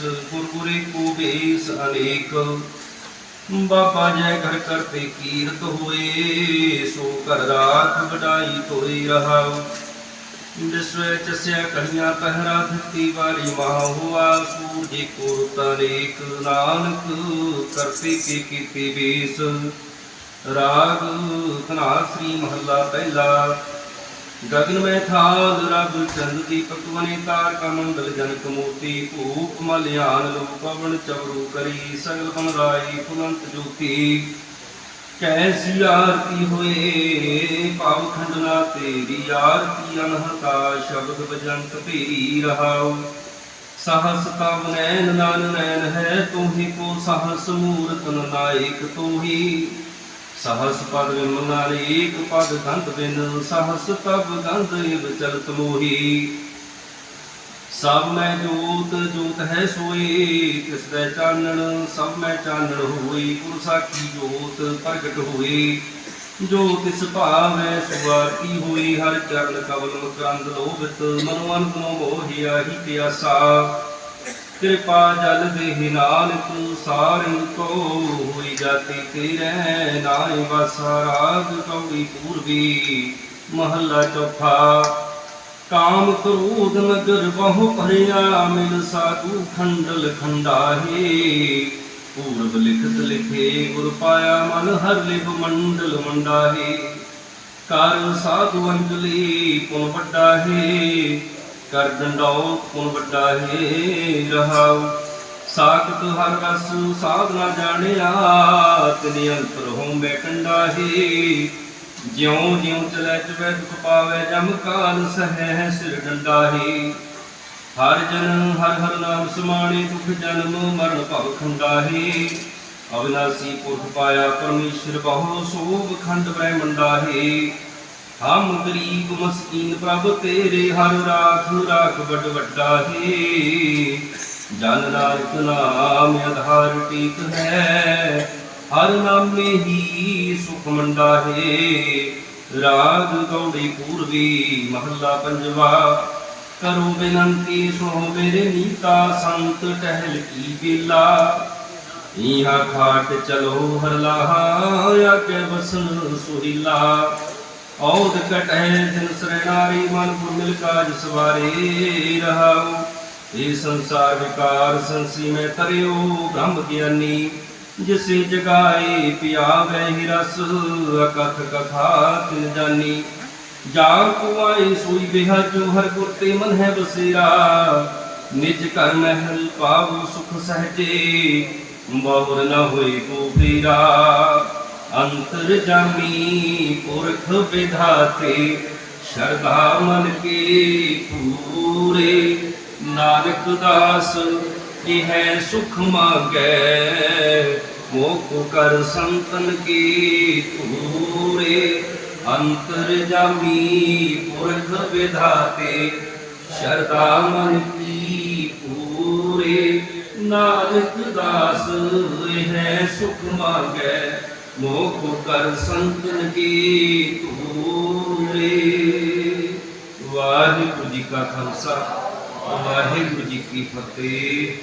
ਕਲੇਸ਼ ਕੋ ਬੇਸ ਅਨੇਕ। ਬਾਬਾ ਜੈ ਘਰ ਕਰਤੇ ਕੀਰਤ ਹੋਏ, ਸੋ ਕਰ ਰਾਖ ਵਡਾਈ ਤੋਈ ਰਹਾਉ। ਵਿਸਵੇ ਚਸਿਆ ਕੜੀਆਂ ਪਹਿਰਾ ਧਰਤੀ ਵਾਲੀ ਮਾਹ ਹੁਆ ਸੂਰਜ ਕੋ ਤਨੇਕ ਨਾਨਕ ਕਰਤੇ ਕੀ ਕੀਤੀ ਬੇਸ। ਰਾਗ ਧਨਾ ਸ੍ਰੀ ਮਹੱਲਾ ਪਹਿਲਾ। ਗਗਨ ਮੈਂ ਥਾਲ ਰਬ ਚੰਦ ਦੀਪਕ ਵਨੇ ਤਾਰ, ਕਮੰਡਲ ਜਨਕ ਮੋਤੀ ਭੂਪ ਮਲਿਆਨ ਲੋਕ ਪਵਨ ਚਵਰੂ ਕਰੀ, ਸਗਲ ਬਨ ਰਾਈ ਫੁਲੰਤ ਜੋਤੀ। ਕੈਸੀ ਆਰਤੀ ਹੋਏ, ਭਾਵ ਖੰਡਨਾ ਤੇਰੀ, ਆਰਤੀ ਅਨਹਤਾ, ਸ਼ਬਦ ਬਜੰਤ ਭੇਰੀ ਰਹਾਉ ਸਹਸ ਤਵ ਨੈਨ ਨਨ ਨੈਨ ਹੈ, ਤੂਹੀ ਕੋ ਸਹਸ ਮੂਰਤ ਨਾਇਕ ਤੂਹੀ। ਸਹਸ ਪਦ ਵਿਮਲ ਏਕ ਪਦ ਗੰਧ ਬਿਨ ਸਹਸ, ਤਬ ਗੰਧ ਇਵ ਚਲਤ ਮੋਹੀ। ਸਭ ਮੈਂ ਜੋਤ ਜੋਤ ਹੈ ਸੋਈ, ਤਿਸ ਦਾ ਚਾਨਣ ਸਭ ਮੈਂ ਚਾਨਣ ਹੋਈ। ਗੁਰ ਸਾਖੀ ਜੋਤ ਪ੍ਰਗਟ ਹੋਈ, ਜੋ ਤਿਸ ਭਾਵੈ ਸੁਆਰਤੀ ਹੋਈ। ਹਰ ਚਰਨ ਕਵਲ ਮਕਰੰਦ ਲੋਭਿਤ, ਮਨੁ ਅੰਤ ਮੋਹਿਆ ਹੀ ਪਿਆਸਾ। ਕਿਰਪਾ ਜਲ ਦੇਹਿ ਨਾਨਕ ਸਾਰਿ ਕੋ ਹੋਈ ਜਾਤੀ ਤੇਰੇ ਨਾਇ ਵਸਾ ਰਾਗ ਕੌੜੀ ਪੂਰਬੀ, ਮਹੱਲਾ ਚੌਥਾ। ਕਾਮ ਕ੍ਰੋਧ ਨਗਰ ਬਹੁ ਭਰਿਆ, ਮਿਲ ਸਾਧੂ ਖੰਡਲ ਖੰਡਾਹੇ। ਪੂਰਬ ਲਿਖਤ ਲਿਖੇ, ਗੁਰ ਪਾਇਆ ਮਨ ਹਰ ਲਿਵ ਮੰਡਲ ਮੰਡਾਹੇ। ਕਰ ਸਾਧੂ ਅੰਜਲੀ ਪੁਨ ਵੱਡਾ ਹੈ। ਕਰ ਡੰਡਾਉ ਪੁਨ ਵੱਡਾ ਰਹਾਉ। ਸਾਖਤ ਹਰ ਰਸ ਸਾਧਨਾ ਜਾਣਿਆ, ਤਿਨ ਅੰਤਰ ਹੋਂ। ਮੈਂ ਜਿਉ ਜਿਉ ਚਲੇ ਚਵੇ, ਦੁਖ ਪਾਵੇ, ਜਮ ਕਾਲ ਸਹਿ ਸਿਰ ਡੰਡਾ ਹਰ ਜਨ ਹਰ ਹਰ ਨਾਮ ਸਮਾਣੇ, ਦੁਖ ਜਨਮ ਮਰਨ ਭਵ ਖੰਡਾ ਹੈ। ਅਵਿਨਾਸੀ ਪੁਰਖ ਪਾਇਆ ਪਰਮੇਸ਼ਰ ਬਹੁ, ਸੋਭ ਖੰਡ ਬ੍ਰਹਮੰਡਾ ਹੈ। ਹਮ ਗਰੀਬ ਮਸਕੀਨ ਪ੍ਰਭ ਤੇਰੇ ਹਰ ਰਾਖ ਰਾਖ ਵੱਡ ਵੱਡਾ ਹੈ। ਜਨ ਨਾਨਕ ਨਾਮ ਆਧਾਰ ਟੀਕ ਹੈ, ਹਰ ਨਾਮੇ ਹੀ ਸੁਖ ਮੰਡਾ ਹੈ। ਰਾਗ ਗੌੜੀ ਪੂਰਵੀ ਮਹੱਲਾ ਪੰਜਵਾ, ਕਰੋ ਬੇਨੰਤੀ ਸੋ ਮੇਰੇ ਨੀਤਾ, ਸੰਤ ਟਹਿਲ ਕੀ ਬੇਲਾ ਇਹਾ ਖਾਟ ਚਲੋ ਹਰ ਲਾਹਾ ਆਕੇ ਬਸਨ ਸੁਹੀਲਾ ਔਦ ਕਟਹਿ ਦਿਨ ਸਰਨਾਰੀ ਮਨ ਪੁਰ ਕਾਜ ਸਵਾਰੇ ਰਹਾਉ। ਇਹ ਸੰਸਾਰ ਵਿਕਾਰ ਸੰਸੀ ਮੈਂ ਤਰਿਓ, ਬ੍ਰਹਮ ਗਿਆਨੀ, ਜਿਸੇ ਜਗਾਏ ਪਿਆਵੇ ਹੀ ਰਸ, ਅਕਥ ਕਥਾ ਤਿਨ ਜਾਨੀ। ਜਾ ਕੋ ਆਏ ਸੋਈ ਬਿਹਾਜੋ ਹਰ ਗੁਰ ਤੇ ਮਨ ਹੈ ਬਸੇਰਾ, ਨਿਜ ਘਰ ਮਹਿਲ ਪਾਉ ਸੁਖ ਸਹਜੇ ਬਹੁਰ ਨ ਹੋਈ ਕੋ ਪੀਰਾ ਅੰਤਰ ਜਾਮੀ ਪੁਰਖ ਵਿਧਾਤੇ, ਸ਼ਰਧਾ ਮਨ ਕੀ ਪੂਰੇ। ਨਾਨਕ ਦਾਸ ਇਹ ਸੁਖ ਮਾਗੈ? ਮੋਖ ਕਰ ਸੰਤਨ ਕੀ ਪੂਰੇ। ਅੰਤਰ ਜਾਮੀ ਪੁਰਖ ਵਿਧਾਤੇ, ਸ਼ਰਧਾ ਮਨ ਕੀ ਪੂਰੇ। ਨਾਨਕ ਦਾਸ ਇਹ ਸੁਖ ਮਾਗੈ? ਮੋਖ ਕਰ ਸੰਤਨ ਕੀ ਪੂਰੇ ਵਾਹਿਗੁਰੂ ਜੀ ਕਾ ਖਾਲਸਾ ਵਾਹਿਗੁਰੂ ਜੀ ਕੀ ਫਤਿਹ।